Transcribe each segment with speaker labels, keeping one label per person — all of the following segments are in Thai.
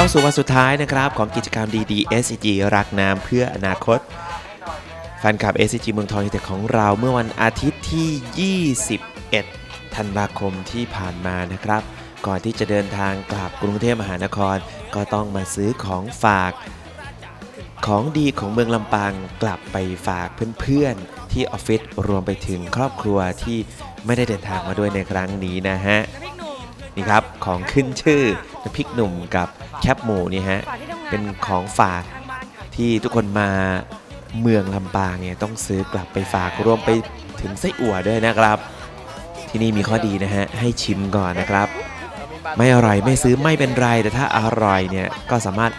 Speaker 1: เข้าสู่วันสุดท้ายนะครับ ของกิจกรรมดีๆ SCG รักน้ำเพื่ออนาคตแฟนคลับ SCG เมืองทองยูเต็ดของเราเมื่อวันอาทิตย์ที่ 21 ธันวาคมที่ผ่านมานะครับ ก่อนที่จะเดินทางกลับกรุงเทพมหานคร ก็ต้องมาซื้อของฝากของดีของเมืองลำปางกลับไปฝากเพื่อนๆ ที่ออฟฟิศรวมไปถึงครอบครัวที่ไม่ได้เดินทางมาด้วยในครั้งนี้นะฮะ นี่ครับ ของขึ้นชื่อน้ำพริกหนุ่มกับ แคบหมูนี่ฮะ เป็นของฝากที่ทุกคนมาเมืองลำปางเนี่ยต้องซื้อกลับไปฝากรวมไปถึงไส้อั่วด้วยนะครับ ที่นี่มีข้อดีนะฮะ ให้ชิมก่อนนะครับ ไม่อร่อยไม่ซื้อไม่เป็นไร แต่ถ้าอร่อยเนี่ยก็สามารถ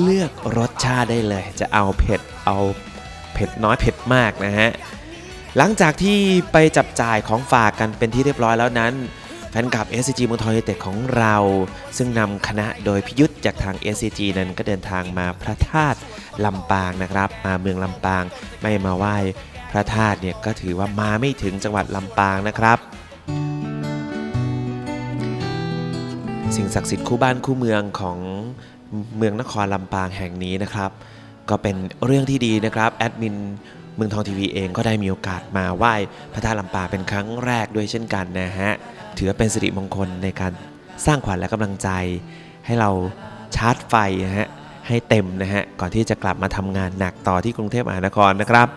Speaker 1: เลือกรสชาติได้เลย จะเอาเผ็ดเอาเผ็ดน้อยเผ็ดมากนะฮะ หลังจากที่ไปจับจ่ายของฝากกันเป็นที่เรียบร้อยแล้วนั้น แฟนคลับ SCG เมืองทองยูเต็ดของเรา ซึ่งนำคณะโดยพิยุทธจากทาง SCG นั้นก็เดินทางมาพระธาตุลำปางนะครับ มาเมืองลำปางไม่มาไหว้พระธาตุเนี่ยก็ถือว่ามาไม่ถึงจังหวัดลำปางนะครับ สิ่งศักดิ์สิทธิ์คู่บ้านคู่เมืองของเมืองนครลำปางแห่งนี้นะครับ ก็เป็นเรื่องที่ดีนะครับแอดมิน เมืองทองทีวีเองก็ได้มีโอกาสมาไหว้พระธาตุลำปาเป็นครั้งแรกด้วยเช่นกันนะฮะ ถือว่าเป็นสิริมงคลในการสร้างขวัญและกำลังใจ ให้เราชาร์จไฟนะฮะให้เต็มนะฮะ ก่อนที่จะกลับมาทำงานหนักต่อที่กรุงเทพมหานครนะครับ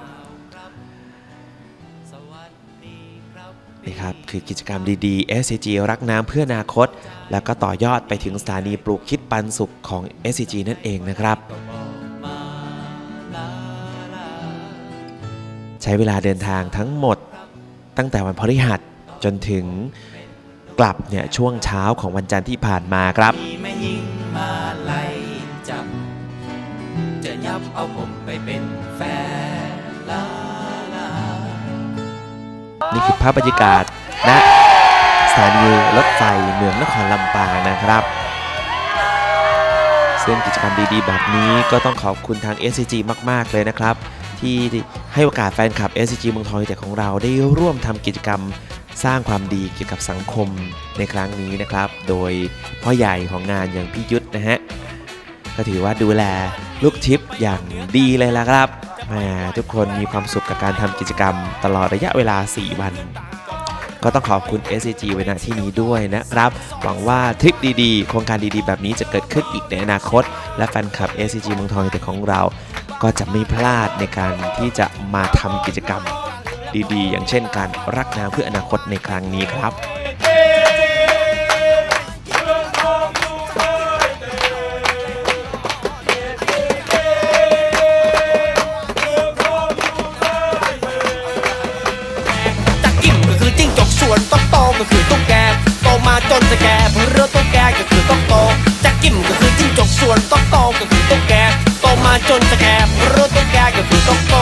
Speaker 1: นี่ครับคือกิจกรรมดีๆ SCG รักน้ำเพื่ออนาคต แล้วก็ต่อยอดไปถึงสถานีปลูกคิดปันสุขของ SCG นั่นเองนะครับ ใช้เวลาเดินทางทั้งหมดตั้งแต่วันพฤหัสจนถึงกลับเนี่ยช่วงเช้าของวันจันทร์ที่ผ่านมาครับ
Speaker 2: มีแม่ยิงมาไล่จับ จะยับเอาผมไปเป็นแฟนลาลา
Speaker 1: นี่คือภาพบรรยากาศณสถานีรถไฟเมืองนครลำปางนะครับ ซึ่งกิจกรรมดีๆ แบบนี้ก็ต้องขอบคุณทาง SCG มาก ๆ เลยนะครับ ที่ให้โอกาสแฟนคลับ SCG เมืองทองยูเต็ดของเราได้ร่วมทำกิจกรรมสร้างความดีเกี่ยวกับสังคมในครั้งนี้นะครับ โดยพ่อใหญ่ของงานอย่างพี่ยุทธนะฮะ ก็ถือว่าดูแลลูกทิปอย่างดีเลยละครับแหมทุกคนมีความสุขกับการทำกิจกรรมตลอดระยะเวลา 4 วัน ก็ต้องขอบคุณ SCG ไว้ณที่นี้ด้วยนะครับ หวังว่าทริปดีๆ โครงการดีๆ แบบนี้จะเกิดขึ้นอีกในอนาคต และแฟนคลับ SCG เมืองทองยูไนเต็ดของเรา ก็จะไม่พลาดในการที่จะมาทำกิจกรรมดีๆ อย่างเช่นการรักน้ำเพื่ออนาคตในครั้งนี้ครับ
Speaker 2: จนจะแกบรู้ต้องแกก็คือต้องโต